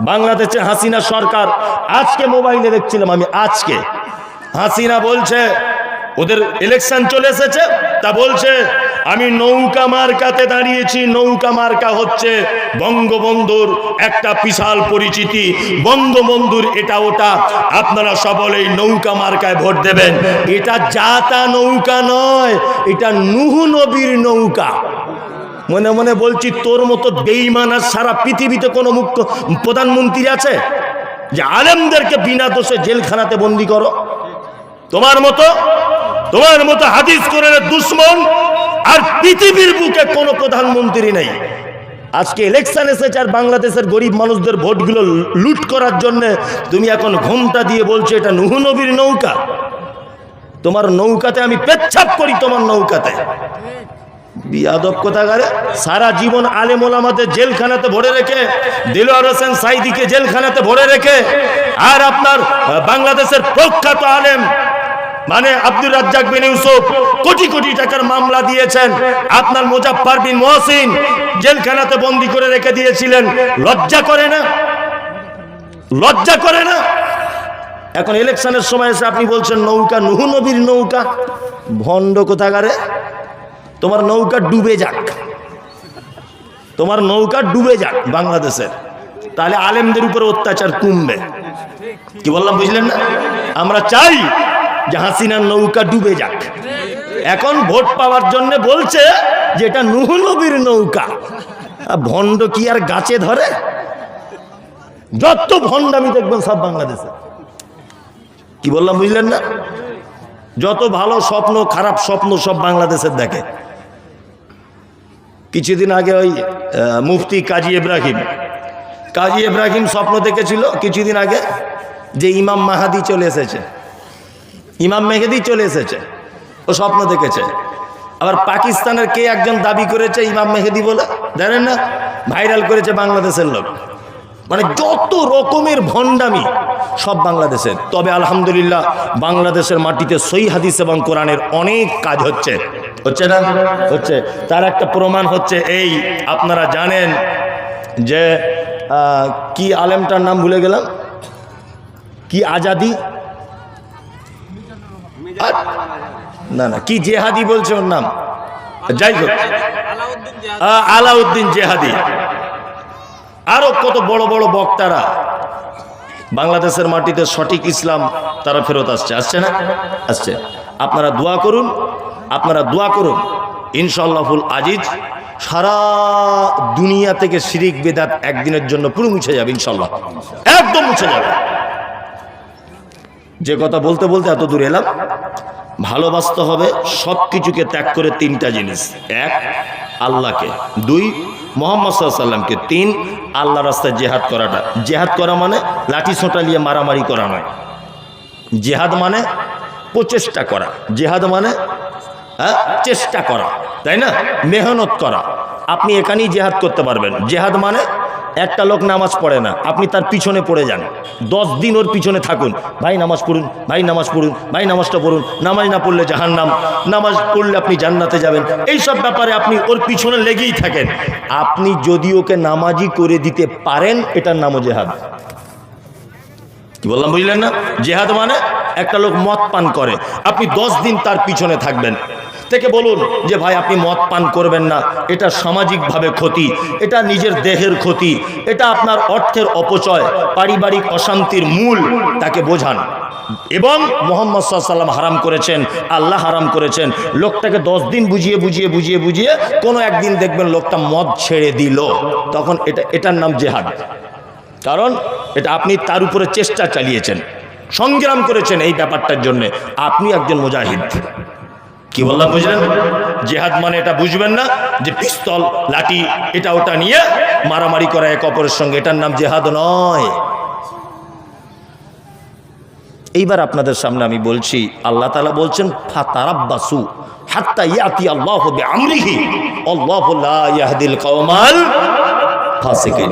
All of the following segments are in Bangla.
বাংলাদেশে হাসিনা সরকার। আজকে মোবাইলে দেখছিলাম আমি, আজকে। হাসিনা বলছে, ওদের ইলেকশন চলে এসেছে, তা বলছে, আমি নৌকা মার্কাতে দাঁড়িয়েছি, নৌকা মার্কা হচ্ছে বঙ্গবন্ধুর একটা বিশাল পরিচিতি। বঙ্গবন্ধুর এটা ওটা, আপনারা সকলেই নৌকা মার্কায় ভোট দেবেন। এটা জাতা নৌকা নয়, এটা নুহু নবীর নৌকা। মনে মনে বলছি, তোর মতো বেইমান আর সারা পৃথিবীতে কোনো মুখ্য প্রধানমন্ত্রী আছে? যে আলেমদেরকে বিনা দোষে জেলখানাতে বন্দি করো। তোমার মতো তোমার মতো হাদিস করে দুশ্মন আর পৃথিবীর বুকে কোনো প্রধানমন্ত্রী নেই। আজকে ইলেকশন এসেছে আর বাংলাদেশের গরিব মানুষদের ভোটগুলো লুট করার জন্য তুমি এখন ঘুমটা দিয়ে বলছো, এটা নবীর নৌকা। তোমার নৌকাতে আমি পেচ্ছাপ করি, তোমার নৌকাতে। বিয়াদব কোথাকারে? সারা জীবন আলেম ওলামাদের জেলখানাতে ভরে রেখে, দিলওয়ার হোসেন সাইদিকে জেলখানাতে ভরে রেখে, আর আপনার বাংলাদেশের প্রখ্যাত আলেম মানে আব্দুর রাজ্জাক বিন ইউসুফ, কোটি কোটি টাকার মামলা দিয়েছেন। আপনার মুজাফফর বিন মহসিন জেলখানাতে বন্দি করে রেখে দিয়েছিলেন। লজ্জা করে না? লজ্জা করে না? এখন ইলেকশনের সময় এসে আপনি বলছেন, নৌকা, নুহু নবীর নৌকা, ভণ্ড কোথাকারে? তোমার নৌকা ডুবে যাক। তোমার নৌকা ডুবে যাক বাংলাদেশের। তাহলে আলেমদের উপরে অত্যাচার কমবে। কি বললাম, বুঝলেন না? আমরা চাই যে হাসিনার নৌকা ডুবে যাক। এখন ভোট পাওয়ার জন্য বলছে যে এটা নুহু নবীর নৌকা। ভণ্ড কি আর গাছে ধরে? যত ভণ্ড আমি দেখবেন সব বাংলাদেশে। কি বললাম, বুঝলেন না? যত ভালো স্বপ্ন, খারাপ স্বপ্ন সব বাংলাদেশের দেখে। কিছুদিন আগে ওই মুফতি কাজী ইব্রাহিম। কাজী ইব্রাহিম স্বপ্ন দেখেছিল কিছুদিন আগে যে ইমাম মাহাদি চলে এসেছে। ইমাম মেহেদি চলে এসেছে। ও স্বপ্ন দেখেছে। আবার পাকিস্তানের কে একজন দাবি করেছে ইমাম মেহেদি বলে? জানেন না? ভাইরাল করেছে বাংলাদেশের লোক। মানে যত রকমের ভণ্ডামি সব বাংলাদেশের। তবে আলহামদুলিল্লাহ বাংলাদেশের মাটিতে সই হাদিস এবং কোরআনের অনেক কাজ হচ্ছে। হচ্ছে না? হচ্ছে। তার একটা প্রমাণ হচ্ছে এই, আপনারা জানেন যে কি আলেমটার নাম ভুলে গেলাম? কি আজাদি? না না, কি জেহাদি বলছে ওর নাম? যাই হোক। আলাউদ্দিন জেহাদি। আরও কত বড় বড় বক্তারা। বাংলাদেশের মাটিতে সঠিক ইসলাম তারা ফেরত আসছে। আসছে না? আসছে। আপনারা দোয়া করুন, আপনারা দোয়া করুন। ইনশাল্লাহুল আজিজ, সারা দুনিয়া থেকে শিরিক, বেদাত একদিনের জন্য পুরো মুছে যাবে ইনশাল্লাহ একদম মুছে যাবে। যে কথা বলতে বলতে এত দূর এলাম। ভালোবাসতে হবে সব কিছুকে ত্যাগ করে তিনটা জিনিস। এক আল্লাহকে। দুই মোহাম্মদ সাল্লামকে তিন আল্লাহ রাস্তায় জেহাদ করাটা। জেহাদ করা মানে লাঠি সোঁটা নিয়ে মারামারি করা নয়। জেহাদ মানে প্রচেষ্টা করা। জেহাদ মানে হ্যাঁ, চেষ্টা করা। তাই না? মেহনত করা। আপনি এখানেই জেহাদ করতে পারবেন। জেহাদ মানে একটা লোক নামাজ পড়ে না, আপনি তার পিছনে পড়ে যান। দশ দিন ওর পিছনে থাকুন। ভাই, নামাজ পড়ুন, ভাই, নামাজ পড়ুন, ভাই, নামাজটা পড়ুন। নামাজ না পড়লে জাহান্নাম। নামাজ পড়লে আপনি জান্নাতে যাবেন। এই সব ব্যাপারে আপনি ওর পিছনে লেগেই থাকেন। আপনি যদি ওকে নামাজি করে দিতে পারেন, এটার নামও জেহাদ। বললাম, বুঝলেন না? জেহাদ মানে একটা লোক মদ পান করে। আপনি দশ দিন তার পিছনে থাকবেন। থেকে বলুন যে ভাই আপনি মদ পান করবেন না, এটা সামাজিকভাবে ক্ষতি, এটা নিজের দেহের ক্ষতি, এটা আপনার অর্থের অপচয়, পারিবারিক অশান্তির মূল, তাকে বোঝান। এবং মোহাম্মদ সাল্লাম হারাম করেছেন, আল্লাহ হারাম করেছেন, লোকটাকে দশ দিন বুঝিয়ে বুঝিয়ে বুঝিয়ে বুঝিয়ে কোনো একদিন দেখবেন লোকটা মদ ছেড়ে দিল। তখন এটা, এটার নাম জেহাদ। কারণ এটা আপনি তার উপরে চেষ্টা চালিয়েছেন, সংগ্রাম করেছেন এই ব্যাপারটার জন্য। আপনি একজন মুজাহিদ। কি বললাম, বুঝলেন? জেহাদ মানে এটা বুঝবেন না যে পিস্তল, লাঠি, এটা ওটা নিয়ে মারামারি করা এক অপরের সঙ্গে। এটার নাম জেহাদ নয়। এইবার আপনাদের সামনে আমি বলছি, আল্লাহ তালা বলছেন, ফাতারাব্বাসু হাত্তা ইয়াতি আল্লাহ আল্লাহু লা ইয়াহদিল কওমাল ফাসিকিন।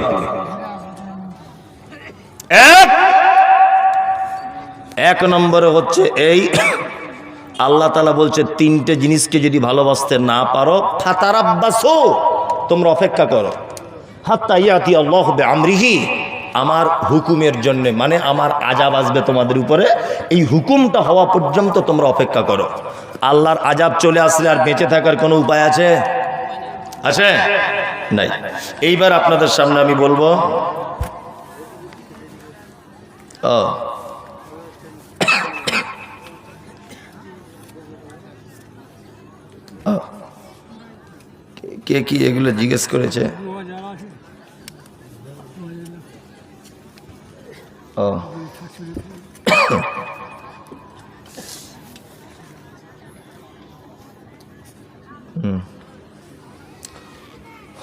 এক নম্বরে হচ্ছে এই আল্লাহ তালা বলছে, তিনটে জিনিসকে যদি ভালোবাসতে না পারো, ফাতারাব্বাসো, তোমরা অপেক্ষা করো। হাত্তা ইয়াতি আল্লাহ আমরিহি আমার হুকুমের জন্য মানে আমার আজাব আসবে তোমাদের উপরে, এই হুকুমটা হওয়া পর্যন্ত তোমরা অপেক্ষা করো। আল্লাহর আজাব চলে আসলে আর বেঁচে থাকার কোনো উপায় আছে? আছে? নাই। এইবার আপনাদের সামনে আমি বলব, ও। কে- কে এগুলো জিজ্ঞেস করেছে? ও।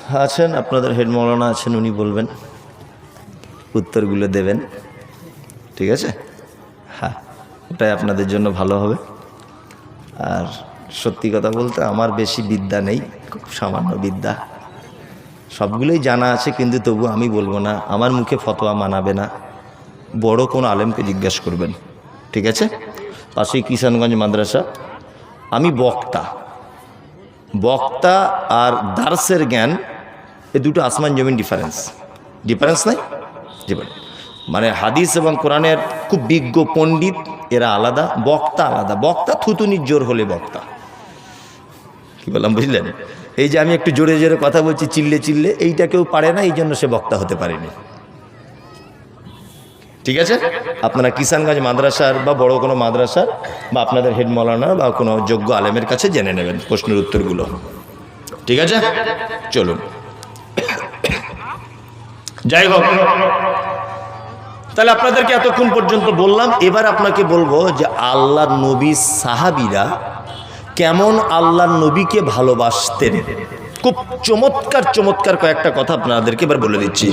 আছেন, আপনাদের হেড মৌলানা আছেন, উনি বলবেন, উত্তরগুলো দেবেন। ঠিক আছে? হ্যাঁ ওটাই আপনাদের জন্য ভালো হবে। আর সত্যি কথা বলতে আমার বেশি বিদ্যা নেই। খুব সামান্য বিদ্যা। সবগুলোই জানা আছে, কিন্তু তবু আমি বলব না, আমার মুখে ফতোয়া মানাবে না। বড় কোনো আলেমকে জিজ্ঞেস করবেন, ঠিক আছে? পাশেই কিষানগঞ্জ মাদ্রাসা। আমি বক্তা। বক্তা আর দার্সের জ্ঞান, এ দুটো আসমান জমিন ডিফারেন্স ডিফারেন্স নাই? মানে হাদিস এবং কোরআনের খুব বিজ্ঞ পণ্ডিত, এরা আলাদা, বক্তা আলাদা। বক্তা থুতুনির জোর হলে বক্তা। কি বললাম, বুঝলেন? এই যে আমি একটু জোরে জোরে কথা বলছি, চিল্লে চিল্লে, এইটা কেউ পারে না এই জন্য সে বক্তা হতে পারেনি। ঠিক আছে? আপনারা কিষানগঞ্জ মাদ্রাসার বা বড় কোনো মাদ্রাসার বা আপনাদের হেড মৌলানা বা কোনো যোগ্য আলেমের কাছে জেনে নেবেন প্রশ্নের উত্তরগুলো। ঠিক আছে? চলুন। যাই হোক, তাহলে আপনাদেরকে এতক্ষণ পর্যন্ত বললাম, এবার আপনাকে বলব যে আল্লাহ নবী সাহাবিরা কেমন আল্লাহ নবীকে ভালোবাসতেন? খুব চমৎকার চমৎকার কয়েকটা কথা আপনাদেরকে এবার বলে দিচ্ছি।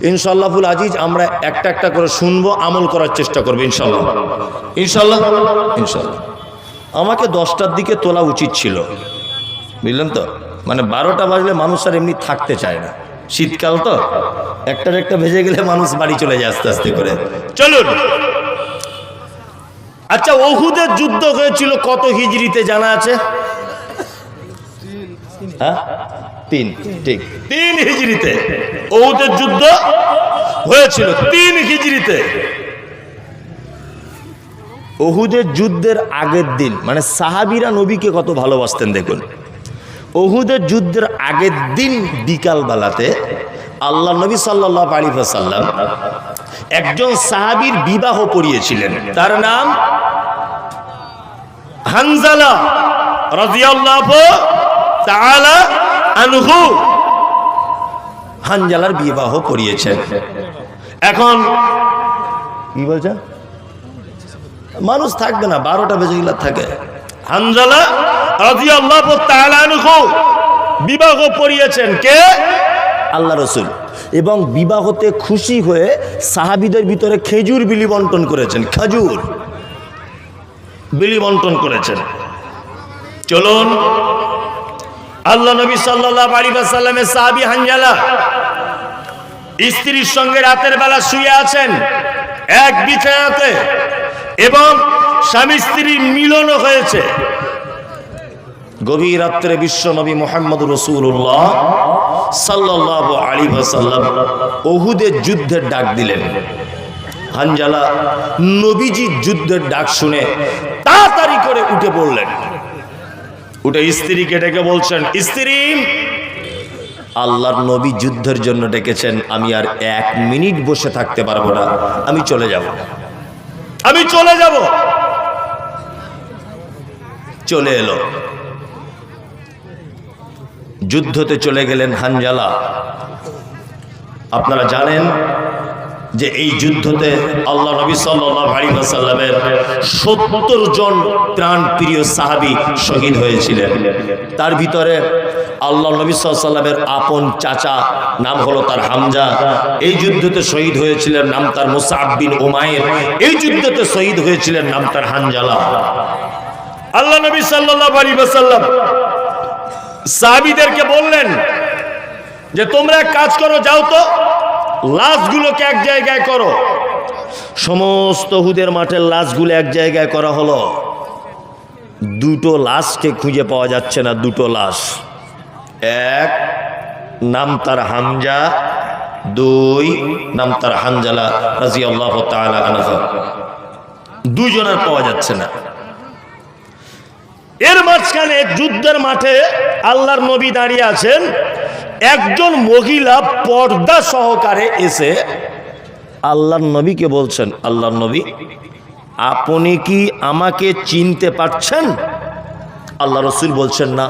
ইনশাল্লাহুল আজিজ, আমরা একটা একটা করে শুনব, আমল করার চেষ্টা করব ইনশাল্লাহ ইনশাল্লাহ ইনশাল্লাহ আমাকে দশটার দিকে তোলা উচিত ছিল। বুঝলেন তো? মানে বারোটা বাজলে মানুষ আর এমনি থাকতে চায় না। শীতকাল তো, একটার একটা ভেজে গেলে মানুষ বাড়ি চলে যায় আস্তে আস্তে করে। চলুন! আচ্ছা ওহুদের যুদ্ধ হয়েছিল কত হিজড়িতে জানা আছে? হ্যাঁ? তিন হিজড়িতে। ওহুদের যুদ্ধের আগের দিন মানে সাহাবিরা নবীকে কত ভালোবাসতেন দেখুন। যুদ্ধের আগের দিন বিকালবেলাতে আল্লাহ নবী সাল্লাহ আলী সাল্লাম একজন সাহাবীর বিবাহ পড়িয়েছিলেন তার নাম হানজালা রাদিয়াল্লাহু তাআলা হানজালার বিবাহ পড়িয়েছেন এখন কি বলছেন মানুষ থাকবে না, বারোটা বেজে গেলে থাকে। হানজালা রাদিয়াল্লাহু তাআলা বিবাহ পড়িয়েছেন কে? আল্লাহ রসুল। এবং বিবাহতে খুশি হয়ে সাহাবিদের ভিতরে খেজুর বিলি বন্টন করেছেন, খেজুর বিলি বন্টন করেছেন। চলুন, আল্লাহ নবী সাল্লাহ আলী সাল্লামের সাহাবি হানজালা স্ত্রীর সঙ্গে রাতের বেলা শুয়ে আছেন এক বিছানাতে এবং স্বামী স্ত্রীর মিলনও হয়েছে। গভীর রাত্রে বিশ্ব নবী মোহাম্মদ রসুল্লাহ সাল্লাহ আলী সাল্লাম ওহুদের যুদ্ধের ডাক দিলেন। হানজালা নবীজির যুদ্ধের ডাক শুনে তাড়াতাড়ি করে উঠে পড়লেন। উঠে স্ত্রীকে ডেকে বলছেন, স্ত্রী, আল্লাহর নবী যুদ্ধের জন্য ডেকেছেন, আমি আর এক মিনিট বসে থাকতে পারব না, আমি চলে যাব। আমি চলে যাব। চলে এলো। যুদ্ধতে চলে গেলেন হানজালা। আপনারা জানেন যে এই যুদ্ধতে আল্লাহ নবী সাল্লামের সত্তর জন প্রাণ প্রিয় সাহাবি শহীদ হয়েছিলেন। তার ভিতরে আল্লাহ নবী সাল্লামের আপন চাচা, নাম হলো তার হামজা। এই যুদ্ধতে শহীদ হয়েছিলেন, নাম তার মুসাহাবিন ওমায়ের এই যুদ্ধতে শহীদ হয়েছিলেন, নাম তার হানজালা। আল্লাহ নবী সাল্লাহ আলী সাল্লাম সাহাবিদেরকে বললেন যে, তোমরা এক কাজ করো, যাও তো, লাশগুলোকে এক জায়গায় করো। সমস্ত হুদের মাঠের লাশগুলো এক জায়গায় করা হলো। দুটো লাশকে খুঁজে পাওয়া যাচ্ছে না, দুটো লাশ। এক, নাম তার হামজা, দুই, নাম তার হানজালা রাজি আল্লাহ দুজনের পাওয়া যাচ্ছে না। এর মাঝখানে যুদ্ধের মাঠে আল্লাহর নবী দাঁড়িয়ে আছেন। একজন মহিলা পর্দা সহকারে এসে আল্লাহর নবীকে বলছেন, আল্লাহর নবী, আপনি কি আমাকে চিনতে পারছেন? আল্লাহ রসুল বলছেন, না,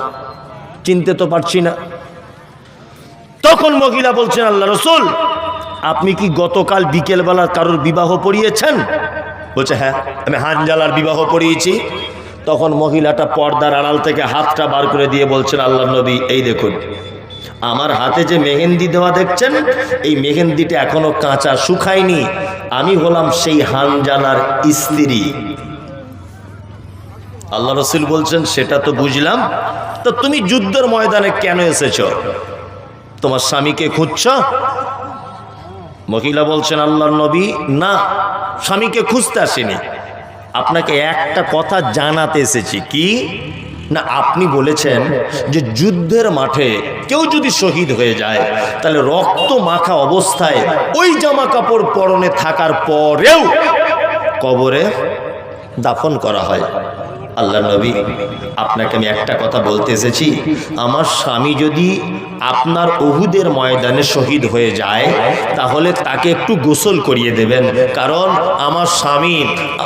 চিনতে তো পারছি না। তখন মহিলা বলছেন, আল্লাহ রসুল, আপনি কি গতকাল বিকেলবেলা কারোর বিবাহ পড়িয়েছেন? বলছে হ্যাঁ আমি হানজালার বিবাহ পড়িয়েছি। তখন মহিলাটা পর্দার আড়াল থেকে হাতটা বার করে দিয়ে বলছেন, আল্লাহ নবী, এই দেখুন, আমার হাতে যে মেহেন্দি দেওয়া দেখছেন, এই মেহেন্দিটা এখনও কাঁচা শুকায়নি। আমি হলাম সেই হানজালার স্ত্রী। আল্লাহ রসুল বলছেন, সেটা তো বুঝলাম। তো তুমি যুদ্ধের ময়দানে কেন এসেছ? তোমার স্বামীকে খুঁজছ? মহিলা বলছেন আল্লাহর নবী, না, স্বামীকে খুঁজতে আসেনি। আপনাকে একটা কথা জানাতে এসেছি। কি? না, আপনি বলেছেন যে যুদ্ধের মাঠে কেউ যদি শহীদ হয়ে যায়, তাহলে রক্ত মাখা অবস্থায় ওই জামা কাপড় পরনে থাকার পরেও কবরে দাফন করা হয়। আল্লাহ নবী, আপনাকে আমি একটা কথা বলতে এসেছি, আমার স্বামী যদি আপনার অহুদের ময়দানে শহীদ হয়ে যায়, তাহলে তাকে একটু গোসল করিয়ে দেবেন। কারণ আমার স্বামী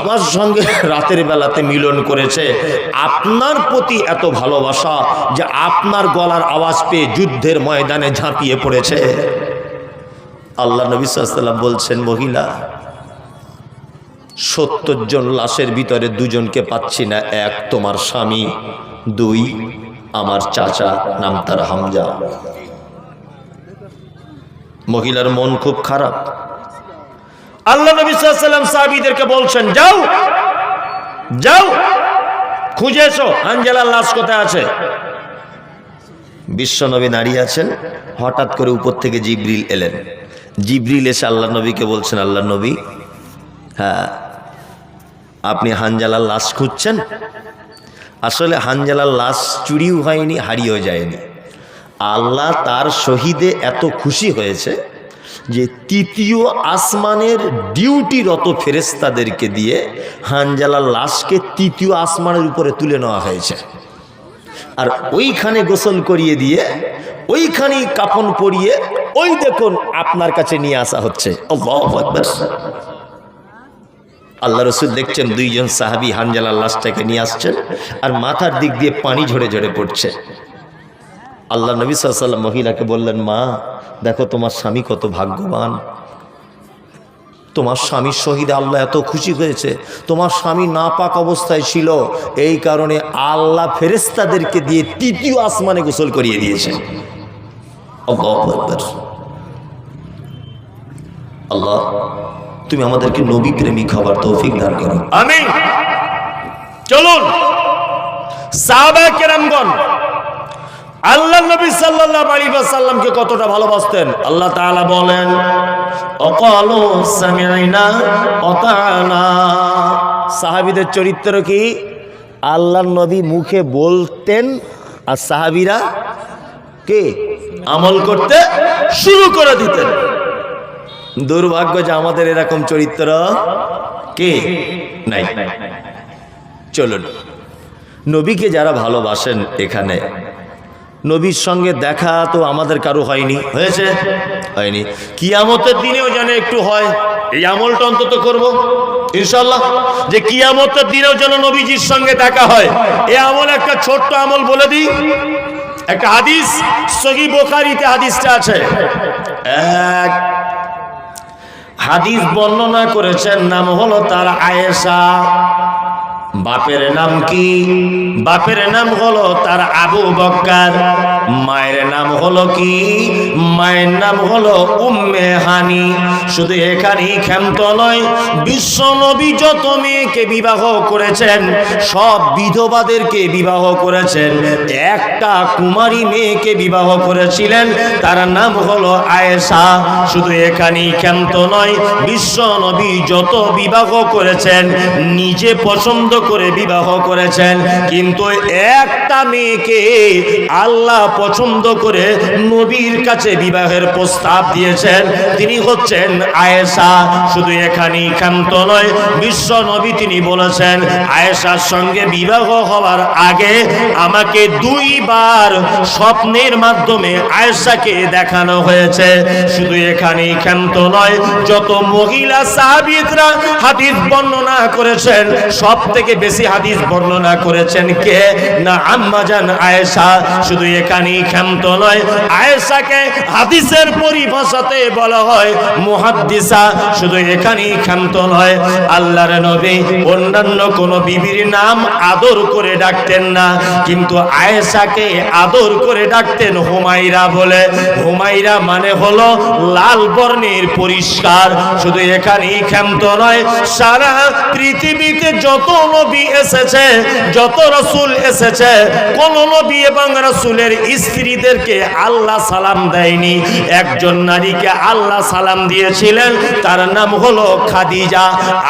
আমার সঙ্গে রাতের বেলাতে মিলন করেছে। আপনার প্রতি এত ভালোবাসা যে আপনার গলার আওয়াজ পেয়ে যুদ্ধের ময়দানে ঝাঁপিয়ে পড়েছে। আল্লাহ নবী সাল্লাম বলছেন, মহিলা সত্তর জন লাশের ভিতরে দুজনকে পাচ্ছি না, এক তোমার স্বামী, দুই আমার চাচা, নাম তার হামজা। মহিলার মন খুব খারাপ। আল্লাহ নবী সাল্লাম সাহাবিদেরকে বলছেন, যাও যাও, খুঁজে এসো আঞ্জেলার লাশ কোথায় আছে? বিশ্বনবী দাঁড়িয়ে আছেন, হঠাৎ করে উপর থেকে জিব্রিল এলেন। জিব্রিল এসে আল্লাহ নবীকে বলছেন, আল্লাহ নবী হ্যাঁ আপনি হানজালার লাশ খুঁজছেন? আসলে হানজালার লাশ চুরিও হয়নি, হারিয়েও যায়নি। আল্লাহ তার শহীদে এত খুশি হয়েছে যে তৃতীয় আসমানের ডিউটিরত ফেরেস্তাদেরকে দিয়ে হানজালার লাশকে তৃতীয় আসমানের উপরে তুলে নেওয়া হয়েছে। আর ওইখানে গোসল করিয়ে দিয়ে, ওইখানেই কাফন পরিয়ে, ওই দেখুন আপনার কাছে নিয়ে আসা হচ্ছে। আল্লাহু রসুল দেখছেন দুইজন সাহাবি হানজালার লাশটাকে নিয়ে আসছেন আর মাথার দিক দিয়ে পানি ঝরে ঝরে পড়ছে। আল্লাহ নবী সাল্লাম মহিলাকে বললেন, মা, দেখো তোমার স্বামী কত ভাগ্যবান। তোমার স্বামীর শহীদ আল্লাহ এত খুশি হয়েছে। তোমার স্বামী না পাক অবস্থায় ছিল। এই কারণে আল্লাহ ফেরেস্তাদেরকে দিয়ে তৃতীয় আসমানে গোসল করিয়ে দিয়েছে। আল্লাহ তুমি আমাদেরকে নবী প্রেমিক হবার তৌফিক দান করো। আমি চলুন। সাহাবা কেরামগণ আল্লাহ নবী সাল্লাল্লাহু আলাইহি ওয়াসাল্লামকে কতটা ভালোবাসতেন? আল্লাহ তাআলা বলেন, অকালু সামি'না অতানা সাহাবীদের চরিত্র কি? আল্লাহর নবী মুখে বলতেন, আর সাহাবীরা কে? আমল করতে শুরু করে দিতেন। দুর্ভাগ্য যে আমাদের এরকম চরিত্র কে? নাই। চলুন। নবীকে যারা ভালোবাসেন এখানে, নবীর সঙ্গে দেখা তো আমাদের কারও হয়নি। হয়েছে? হয়নি। কিয়ামতের দিনেও যেন একটু হয়, এই আমলটা অন্তত করব। ইনশাল্লাহ যে কিয়ামতের দিনেও যেন নবীজির সঙ্গে দেখা হয়, এ আমল একটা ছোট্ট আমল বলে দিই। একটা হাদিস সহি বোখারিতে হাদিসটা আছে। এক হাদিস বর্ণনা করেছেন নাম হলো তার আয়েশা। বাপের নাম কি? বাপের নাম হলো তার আবু বক্কার। মায়ের নাম হলো কি? মায়ের নাম হলো উম্মে হানি। শুধু এখানেই ক্ষান্ত নয়, বিশ্ব নবী যত মেয়েকে বিবাহ করেছেন, সব বিধবাদেরকে বিবাহ করেছেন। একটা কুমারী মেয়েকে বিবাহ করেছিলেন, তার নাম হলো আয়েশা। শুধু এখানেই ক্ষান্ত নয়, বিশ্ব নবী যত বিবাহ করেছেন, নিজে পছন্দ করে বিবাহ করেছেন। কিন্তু একটা মেয়েকে আল্লাহ পছন্দ করে নবীর কাছে বিবাহের প্রস্তাব দিয়েছেন। তিনি হচ্ছেন আয়েশা। শুধু এখানেই ক্ষান্ত নয়, বিশ্ব নবী তিনি বলেছেন, আয়েশার সঙ্গে বিবাহ হওয়ার আগে আমাকে দুইবার স্বপ্নের মাধ্যমে আয়েশাকে দেখানো হয়েছে। শুধু এখানেই ক্ষান্ত নয়, যত মহিলা সাহাবিদরা হাদিস বর্ণনা করেছেন সব থেকে বেশি হাদিস বর্ণনা করেছেন কে? না আম্মাজান আয়েশা। শুধু এখানেই ক্ষান্ত নয়, আয়েশাকে হাদিসের পরিভাষাতে বলা হয় মুহাদ্দিসা। শুধু এখানেই ক্ষান্ত নয়, আল্লাহর নবী অন্যান্য কোন বিবির নাম আদর করে ডাকতেন না। কিন্তু আয়েশাকে আদর করে ডাকতেন হুমাইরা বলে। হুমাইরা মানে হলো লাল বর্ণের পরিষ্কার। শুধু এখানেই ক্ষান্ত নয়, সারা পৃথিবীতে যত নবী এসেছে, যত রসুল এসেছে, কোন নবী এবং রসুলের স্ত্রীদেরকে আল্লাহ সালাম দেয়নি। একজন নারীকে আল্লাহ সালাম দিয়েছিলেন, তার নাম হলো খাদিজা।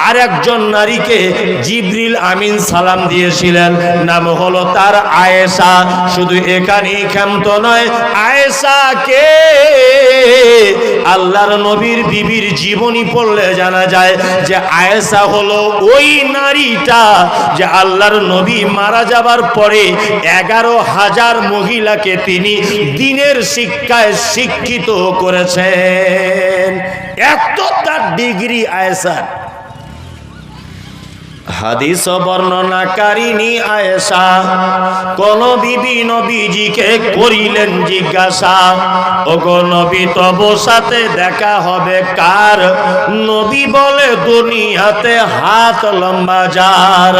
আর একজন নারীকে জিবরিল আমিন সালাম দিয়েছিলেন, নাম হলো তার আয়েশা। শুধু এখানেই ক্ষান্ত নয় আয়েশাকে আল্লাহর নবীর বিবির জীবনী পড়লে জানা যায় যে আয়েশা হলো ওই নারীটা। যে আল্লাহর নবী মারা যাবার পরে এগারো হাজার মহিলাকে তিনি দিনের শিক্ষায় শিক্ষিত করেছেন। এত তার ডিগ্রি আয়েশার হাদিস বর্ণনাকারিনী আয়েশা, কোন বিবি নবীজিকে করিলেন জিজ্ঞাসা, ওগো নবী তব সাথে দেখা হবে কার? নবী বলে, দুনিয়াতে হাত লম্বা যার।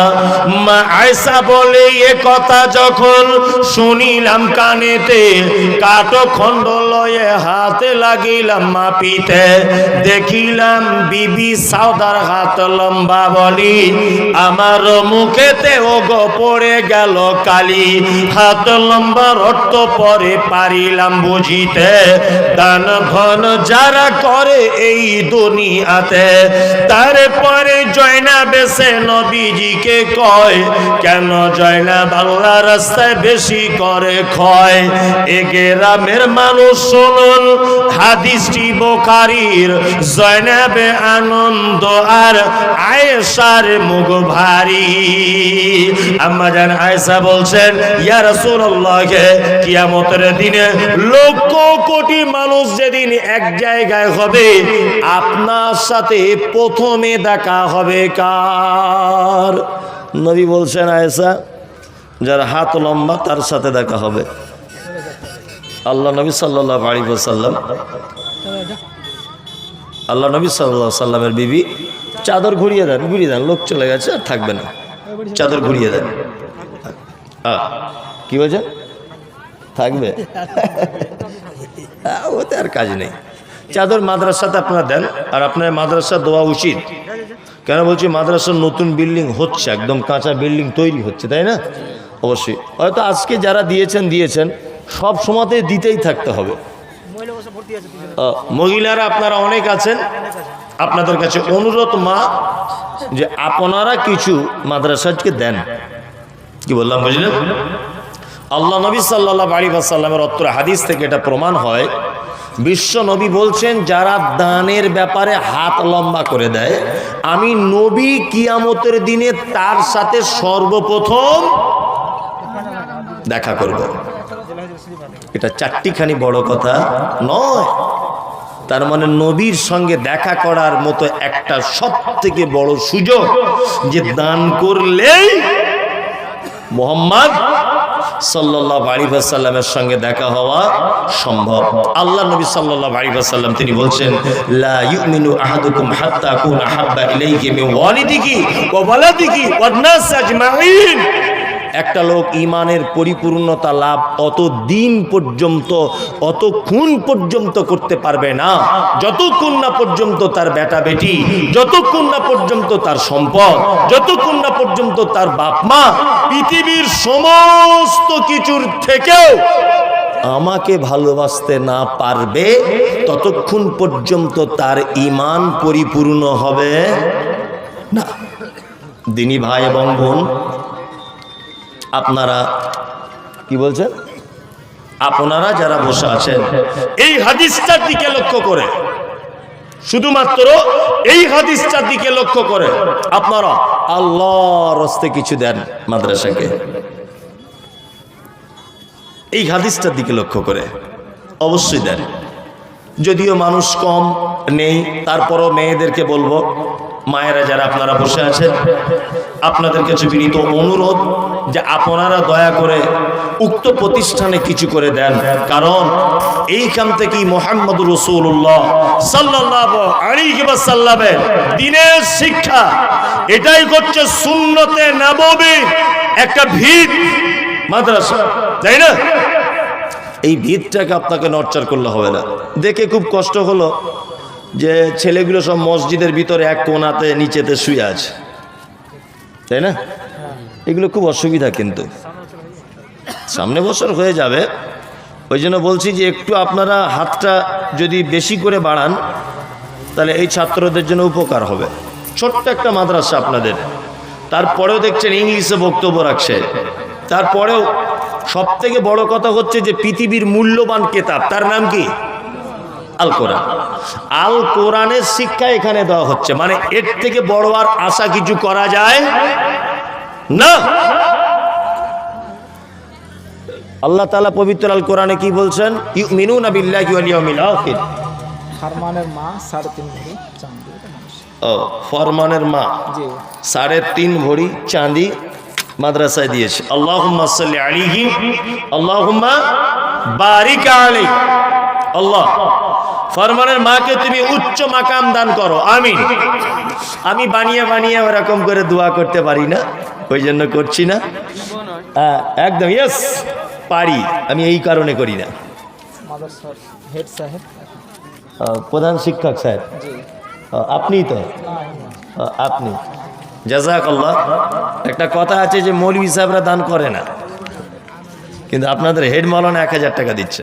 মা আয়েশা বলে, এ কথা যখন শুনিলাম কানেতে, কাটো খণ্ড লয়ে হাতে লাগিলাম মাপিতে। দেখিলাম বিবি সাউদার হাত লম্বা বলি আমার মুখেতে ও গো পড়ে গেল কালি। হাত লম্বা রক্ত পরে পারিলাম বুঝিতে। দান ধন যারা করে এই দুনিয়াতে, তারপরে জয়না বেসে নবীজিকে কয়, কেন জয়না বাংলা রাস্তায় বেশি করে ক্ষয়? এ গ্রামের মানুষ শুনুন, হাদিসটি বোখারির, জয়নাবে আনন্দ আর আয়েশার মুখ ভারী। আম্মা জান আয়েশা বলছেন, ইয়া রাসূলুল্লাহকে কিয়ামতের দিনে লক্ষ কোটি মানুষ যেদিন এক জায়গায় হবে, আপনার সাথে প্রথমে দেখা হবে কার? নবী বলছেন, আয়েশা, যার হাত লম্বা, তার সাথে দেখা হবে। আল্লাহ নবী সাল্লাহ আলী সাল্লাম আল্লাহ নবী সাল্লাহ সাল্লামের বিবি চাদর ঘুরিয়ে দেন ঘুরিয়ে দেন, লোক চলে গেছে, আর থাকবে না। চাদর ঘুরিয়ে দেন। কি বলছেন থাকবে? ওতে আর কাজ নেই। চাদর মাদ্রাসাতে আপনারা দেন, আর আপনার মাদ্রাসা দেওয়া উচিত। কেন বলছি? মাদ্রাসার নতুন বিল্ডিং হচ্ছে, একদম কাঁচা বিল্ডিং তৈরি হচ্ছে, তাই না? অবশ্যই। হয়তো আজকে যারা দিয়েছেন দিয়েছেন, সব সময়তে দিতেই থাকতে হবে। মহিলারা আপনারা অনেক আছেন। আপনাদের কাছে অনুরোধ মা, যে আপনারা কিছু মাদ্রাসাজকে দেন। কি বললাম, বুঝলেন? আল্লাহ নবী সাল্লাহ আলী সাল্লামের অত্তর হাদিস থেকে এটা প্রমাণ হয়। বিশ্ব নবী বলছেন, যারা দানের ব্যাপারে হাত লম্বা করে দেয়, আমি নবী কিয়ামতের দিনে তার সাথে সর্বপ্রথম দেখা করব। এটা চারটিখানি বড় কথা নয়। তার মানে নবীর সঙ্গে দেখা করার মতো একটা সব থেকে বড় সুযোগ যে দান করলেই মোহাম্মদ সাল্লাহ আলিফাসাল্লামের সঙ্গে দেখা হওয়া সম্ভব। আল্লাহ নবী সাল্লাহ আলিফাসাল্লাম তিনি বলছেন হাত্তা কুনা হাব্বা ইলাইহি মিন ওয়ালিদিহি ওয়া ওয়ালাদিহি ওয়ান নাস আজমাইন। একটা লোক ইমানের পরিপূর্ণতা লাভ অত দিন পর্যন্ত, অতক্ষণ পর্যন্ত করতে পারবে না। যতক্ষণ না পর্যন্ত তার বেটা বেটি, যতক্ষণ না পর্যন্ত তার সম্পদ, যতক্ষণ না পর্যন্ত তার বাপ মা, পৃথিবীর সমস্ত কিছুর থেকেও আমাকে ভালোবাসতে না পারবে, ততক্ষণ পর্যন্ত তার ইমান পরিপূর্ণ হবে না। দিনী ভাই এবং বোন আপনারা কি বলছেন? আপনারা যারা বসে আছেন এই হাদিসটার দিকে লক্ষ্য করে শুধুমাত্র এই হাদিসটার দিকে লক্ষ্য করে আপনারা আল্লাহর রস্তে কিছু দেন মাদ্রাসাকে। এই হাদিসটার দিকে লক্ষ্য করে অবশ্যই দেন। যদিও মানুষ কম নেই তারপরও মেয়েদেরকে বলব মায়েরা যারা আপনারা বসে আছেন আপনাদের কাছে বিনীত অনুরোধ যে আপনারা দয়া করে উক্ত প্রতিষ্ঠানে কিছু করে দেন। কারণ এইখান থেকেই মোহাম্মদ রসুল্লাহ সাল্লাহ দিনের শিক্ষা। এটাই করছে শূন্যতে নববী একটা ভিত মাদ্রাসা, তাই না? এই ভিতটাকে আপনাকে নর্চার করলে হবে না। দেখে খুব কষ্ট হলো যে ছেলেগুলো সব মসজিদের ভিতরে এক কোনাতে নিচেতে শুয়ে আছে। তাই না? এগুলো খুব অসুবিধা কিন্তু। সামনে বছর হয়ে যাবে। ওই জন্য বলছি যে একটু আপনারা হাতটা যদি বেশি করে বাড়ান, তাহলে এই ছাত্রদের জন্য উপকার হবে। ছোট্ট একটা মাদ্রাসা আপনাদের। তারপরেও দেখছেন ইংলিশে বক্তব্য রাখছে। তারপরেও সব থেকে বড় কথা হচ্ছে যে পৃথিবীর মূল্যবান কেতাব, তার নাম কি? আল কোরআন আল কোরআনের শিক্ষা এখানে দেওয়া হচ্ছে। মানে এর থেকে বড় আর আশা কিছু করা যায় না। আল্লাহ তাআলা পবিত্র আল কোরআনে কি বলছেন? বিল্লাহি ওয়াল ইয়াউমিল আখির। হারমানের মা সাড়ে তিন ভরি চাঁদি ও ফরমানের মা সাড়ে তিন ভরি চাঁদি মাদ্রাসায় দিয়েছে। আল্লাহুম্মা সাল্লি আলাইহি আল্লাহুম্মা বারিক আল্লাহ ফরমানের মাকে তুমি উচ্চ মাকাম দান করো। আমিন। আমি বানিয়ে বানিয়ে ওরকম করে দোয়া করতে পারি না ওই জন্য করছি না। হ্যাঁ, একদম ইয়েস পারি। আমি এই কারণে করি না। প্রধান শিক্ষক স্যার জি আপনিই তো? আপনি। জাজাক আল্লাহ একটা কথা আছে যে মৌলভী সাহেবরা দান করে না। কিন্তু আপনাদের হেড মৌলানা এক হাজার টাকা দিচ্ছে।